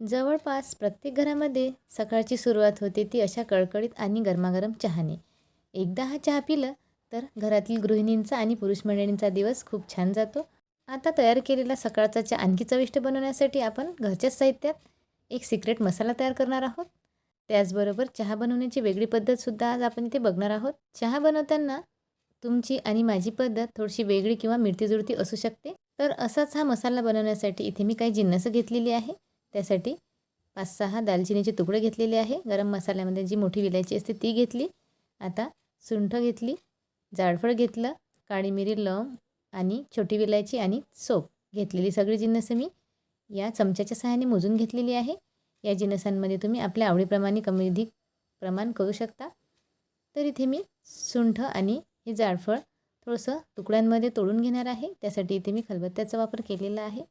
जवळपास प्रत्येक घरामध्ये सकाळची सुरुवात होते ती अशा कळकळीत आणि गरमागरम चहाने. एकदा हा चहा पिलं तर घरातील गृहिणींचा आणि पुरुष मंडळींचा दिवस खूप छान जातो. आता तयार केलेला सकाळचा चहा आणखी चविष्ट बनवण्यासाठी आपण घरच्याच साहित्यात एक सिक्रेट मसाला तयार करणार आहोत. त्याचबरोबर चहा बनवण्याची वेगळी पद्धतसुद्धा आज आपण इथे बघणार आहोत. चहा बनवताना तुमची आणि माझी पद्धत थोडीशी वेगळी किंवा मिळतीजुळती असू शकते. तर असाच हा मसाला बनवण्यासाठी इथे मी काही जिन्नसं घेतलेली आहे. त्यासाठी पाच सहा दालचिनीचे तुकडे घेतलेले आहे. गरम मसाल्यामध्ये जी मोठी विलायची असते ती घेतली. आता सुंठ घेतली जायफळ घेतलं काळी मिरी लवंग आणि छोटी विलायची आणि सोप घेतलेली सगळी जिन्नसं मी या चमच्याच्या सहाय्याने मोजून घेतलेली आहे. या जिन्नसांमध्ये तुम्ही आपल्या आवडीप्रमाणे कमी अधिक प्रमाण करू शकता. तर इथे मी सुंठ आणि हे जायफळ थोडंसं तुकड्यांमध्ये तोडून घेणार आहे. त्यासाठी इथे मी खलबत्त्याचा वापर केलेला आहे.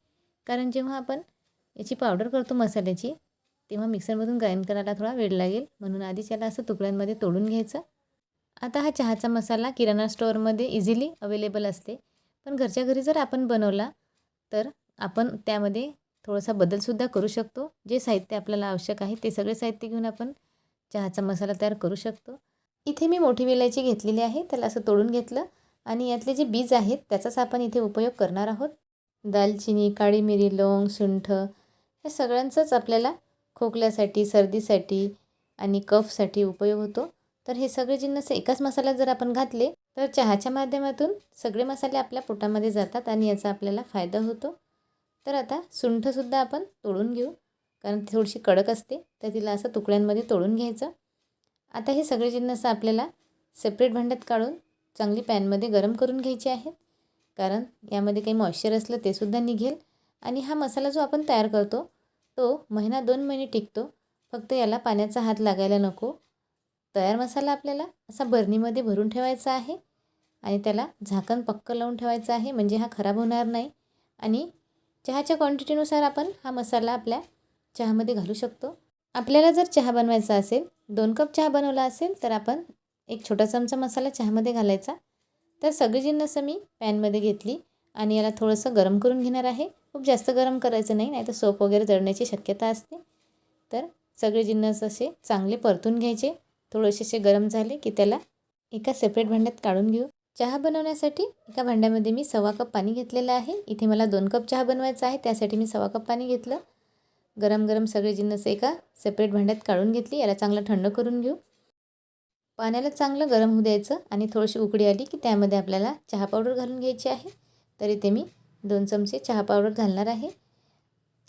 कारण जेव्हा आपण याची पावडर करतो मसाल्याची. तेव्हा मिक्सरमधून ग्राइंड करायला थोडा वेळ लागेल. म्हणून आधीच याला असं तुकड्यांमध्ये तोडून घ्यायचं. आता हा चहाचा मसाला किराणा स्टोअरमध्ये इझिली अवेलेबल असते. पण घरच्या घरी जर आपण बनवला तर आपण त्यामध्ये थोडासा बदलसुद्धा करू शकतो. जे साहित्य आपल्याला आवश्यक आहे ते सगळे साहित्य घेऊन आपण चहाचा मसाला तयार करू शकतो. इथे मी मोठी विलायची घेतलेली आहे त्याला असं तोडून घेतलं. आणि यातले जे बीज आहेत त्याचाच आपण इथे उपयोग करणार आहोत. दालचिनी काळी मिरी लवंग सुंठ हे सगळ्यांचंच आपल्याला खोकल्यासाठी सर्दीसाठी आणि कफसाठी उपयोग होतो. तर हे सगळे जिन्नस एकाच मसाल्यात जर आपण घातले तर चहाच्या माध्यमातून सगळे मसाले आपल्या पोटामध्ये जातात आणि याचा आपल्याला फायदा होतो. तर आता सुंठसुद्धा आपण तोडून घेऊ कारण ती थोडीशी कडक असते तर तिला असं तुकड्यांमध्ये तोडून घ्यायचं. आता हे सगळे जिन्नस आपल्याला सेपरेट भांड्यात काढून चांगली पॅनमध्ये गरम करून घ्यायची आहेत कारण यामध्ये काही मॉइश्चर असलं ते सुद्धा निघेल. आणि हा मसाला जो आपण तयार करतो तो महिना दोन महिने टिकतो. फक्त याला पाण्याचा हात लागायला नको. तयार मसाला आपल्याला असा बरणीमध्ये भरून ठेवायचा आहे आणि त्याला झाकण पक्क लावून ठेवायचं आहे म्हणजे हा खराब होणार नाही. आणि चहाच्या क्वांटिटीनुसार आपण हा मसाला आपल्या चहामध्ये घालू शकतो. आपल्याला जर चहा बनवायचा असेल दोन कप चहा बनवला असेल तर आपण एक छोटा चमचा मसाला चहामध्ये घालायचा. तर सगळी जिन्नसं मी पॅनमध्ये घेतली. आणि याला थोडंसं गरम करून घेणार आहे. खूप जास्त गरम करायचं नाही नाही तर सोप वगैरे जळण्याची शक्यता असते. तर सगळे जिन्नस असे चांगले परतून घ्यायचे. थोडेसे असे गरम झाले की त्याला एका सेपरेट भांड्यात काढून घेऊ. चहा बनवण्यासाठी एका भांड्यामध्ये मी सव्वा कप पाणी घेतलेलं आहे. इथे मला दोन कप चहा बनवायचा आहे त्यासाठी मी सव्वा कप पाणी घेतलं. गरम गरम सगळे जिन्नस एका सेपरेट भांड्यात काढून घेतली. याला चांगलं थंड करून घेऊ. पाण्याला चांगलं गरम होऊ द्यायचं आणि थोडीशी उकडी आली की त्यामध्ये आपल्याला चहा पावडर घालून घ्यायची आहे. तर इथे मी दोन चमचे चहा पावडर घालणार आहे.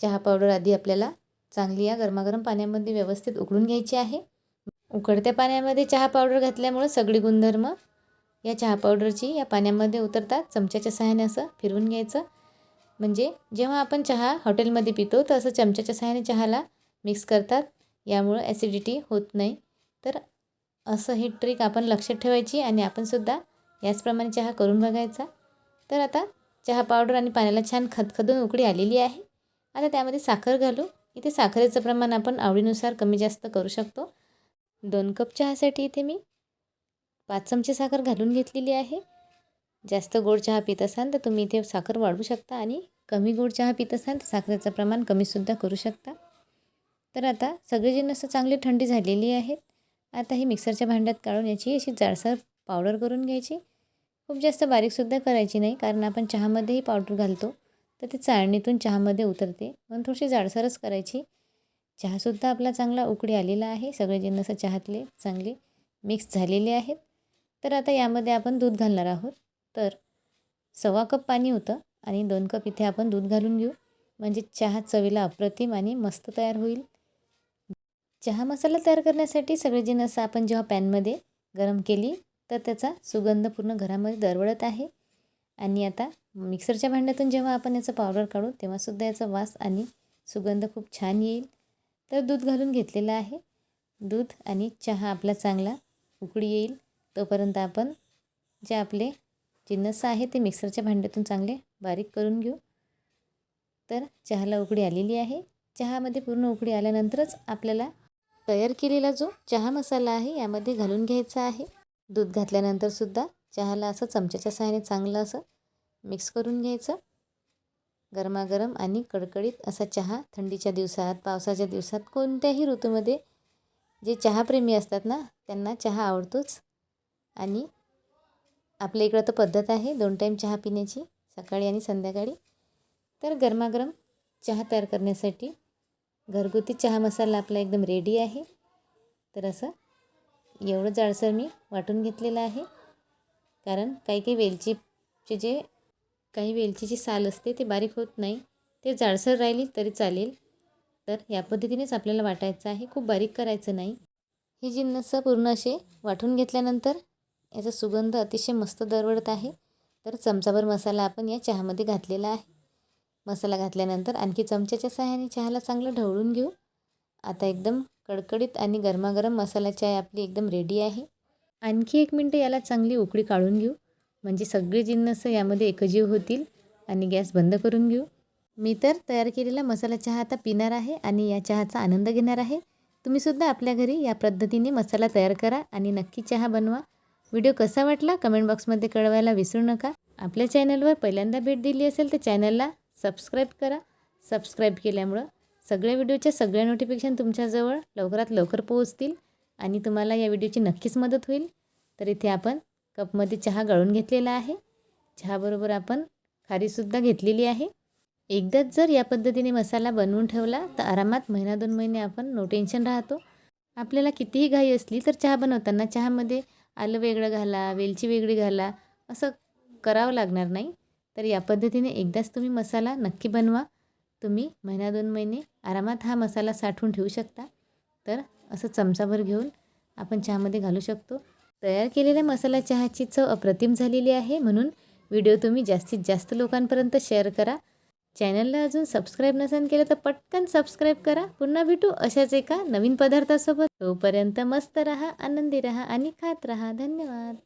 चहा पावडर आधी आपल्याला चांगली या गरमागरम पाण्यामध्ये व्यवस्थित उकळून घ्यायची आहे. उकडत्या पाण्यामध्ये चहा पावडर घातल्यामुळं सगळी गुणधर्म या चहा पावडरची या पाण्यामध्ये उतरतात. चमच्याच्या सहाय्याने असं फिरवून घ्यायचं. म्हणजे जेव्हा आपण चहा हॉटेलमध्ये पितो तर असं चमच्याच्या सहाय्याने चहाला मिक्स करतात. यामुळं ॲसिडिटी होत नाही. तर असं ही ट्रिक आपण लक्षात ठेवायची आणि आपणसुद्धा याचप्रमाणे चहा करून बघायचा. तर आता चहा पावडर आणि पाण्याला छान खदखदून उकळी आलेली आहे. आता त्यामध्ये साखर घालू. इथे साखरेचं प्रमाण आपण आवडीनुसार कमी जास्त करू शकतो. दोन कप चहासाठी इथे मी पाच चमचे साखर घालून घेतलेली आहे. जास्त गोड चहा पित असाल तर तुम्ही इथे साखर वाढवू शकता आणि कमी गोड चहा पित असाल तर साखरेचं प्रमाण कमीसुद्धा करू शकता. तर आता सगळे असं चांगली थंडी झालेली आहेत आता हे मिक्सरच्या भांड्यात काढून याची अशी जाडसर पावडर करून घ्यायची. खूप जास्त बारीकसुद्धा करायची नाही कारण आपण चहामध्येही पावडर घालतो. तर ती चाळणीतून चहामध्ये उतरते. म्हणून थोडीशी जाडसरच करायची. चहासुद्धा आपला चांगला उकडी आलेला आहे. सगळे जिन्नस चहातले चांगले मिक्स झालेले आहेत. तर आता यामध्ये आपण दूध घालणार आहोत. तर सव्वा कप पाणी होतं आणि दोन कप इथे आपण दूध घालून घेऊ. म्हणजे चहा चवीला अप्रतिम आणि मस्त तयार होईल. चहा मसाला तयार करण्यासाठी सगळे जिन्नस आपण जेव्हा पॅनमध्ये गरम केली तर त्याचा सुगंध पूर्ण घरामध्ये दरवळत आहे. आणि आता मिक्सरच्या भांड्यातून जेव्हा आपण याचं पावडर काढू तेव्हासुद्धा याचा वास आणि सुगंध खूप छान येईल. तर दूध घालून घेतलेलं आहे. दूध आणि चहा आपला चांगला उकळी येईल. तोपर्यंत आपण जे आपले जिन्नस आहे ते मिक्सरच्या भांड्यातून चांगले बारीक करून घेऊ. तर चहाला उकळी आलेली आहे. चहामध्ये पूर्ण उकळी आल्यानंतरच आपल्याला तयार केलेला जो चहा मसाला आहे यामध्ये घालून घ्यायचा आहे. दूध घातल्यानंतरसुद्धा चहाला असं चमच्याच्या सहाय्याने चांगलं असं मिक्स करून घ्यायचं. गरमागरम आणि कडकडीत असा चहा थंडीच्या दिवसात पावसाच्या दिवसात कोणत्याही ऋतूमध्ये जे चहाप्रेमी असतात ना त्यांना चहा आवडतोच. आणि आपल्या इकडं तर पद्धत आहे दोन टाईम चहा पिण्याची सकाळी आणि संध्याकाळी. तर गरमागरम चहा तयार करण्यासाठी घरगुती चहा मसाला आपला एकदम रेडी आहे. तर असं एवढं जाडसर मी वाटून घेतलेलं आहे. कारण काही काही वेलचीचे जे काही वेलचीची साल असते ते बारीक होत नाही. ते जाडसर राहिली तरी चालेल. तर या पद्धतीनेच आपल्याला वाटायचं आहे. खूप बारीक करायचं नाही. ही जिन्नस पूर्ण असे वाटून घेतल्यानंतर याचा सुगंध अतिशय मस्त दरवळत आहे. तर चमचाभर मसाला आपण या चहामध्ये घातलेला आहे. मसाला घातल्यानंतर आणखी चमच्याच्या सहाय्याने चहाला चांगलं ढवळून घेऊ. आता एकदम कडकडीत आणि गरमागरम मसाला चाय आपली एकदम रेडी आहे. आणखी एक मिनटं याला चांगली उकळी काढून घेऊ. म्हणजे सगळे जिन्नस यामध्ये एकजीव होतील आणि गॅस बंद करून घेऊ. मी तर तयार केलेला मसाला चहा आता पिणार आहे आणि या चहाचा आनंद घेणार आहे. तुम्हीसुद्धा आपल्या घरी या पद्धतीने मसाला तयार करा आणि नक्की चहा बनवा. व्हिडिओ कसा वाटला कमेंट बॉक्समध्ये कळवायला विसरू नका. आपल्या चॅनलवर पहिल्यांदा भेट दिली असेल तर चॅनलला सबस्क्राईब करा. सबस्क्राईब केल्यामुळं सगळ्या व्हिडिओच्या सगळ्या नोटिफिकेशन तुमच्याजवळ लवकरात लवकर पोहोचतील आणि तुम्हाला या व्हिडिओची नक्कीच मदत होईल. तर इथे आपण कपमध्ये चहा गळून घेतलेला आहे. चहाबरोबर आपण खारीसुद्धा घेतलेली आहे. एकदाच जर या पद्धतीने मसाला बनवून ठेवला तर आरामात महिना दोन महिने आपण नो टेन्शन राहतो. आपल्याला कितीही घाई असली तर चहा बनवताना चहामध्ये आलं वेगळं घाला वेलची वेगळी घाला असं करावं लागणार नाही. तर या पद्धतीने एकदाच तुम्ही मसाला नक्की बनवा. तुम्ही महिना दोन महिने आरामात हा मसाला साठवून ठेवू शकता. तर असं चमचाभर घेऊन आपण चहामध्ये घालू शकतो. तयार केलेल्या मसाला चहाची चव अप्रतिम झालेली आहे म्हणून व्हिडिओ तुम्ही जास्तीत जास्त लोकांपर्यंत शेअर करा. चॅनलला अजून सबस्क्राईब नसेल केलं तर पटकन सबस्क्राईब करा. पुन्हा भेटू अशाच एका नवीन पदार्थासोबत. तोपर्यंत मस्त रहा आनंदी रहा आणि खात रहा. धन्यवाद.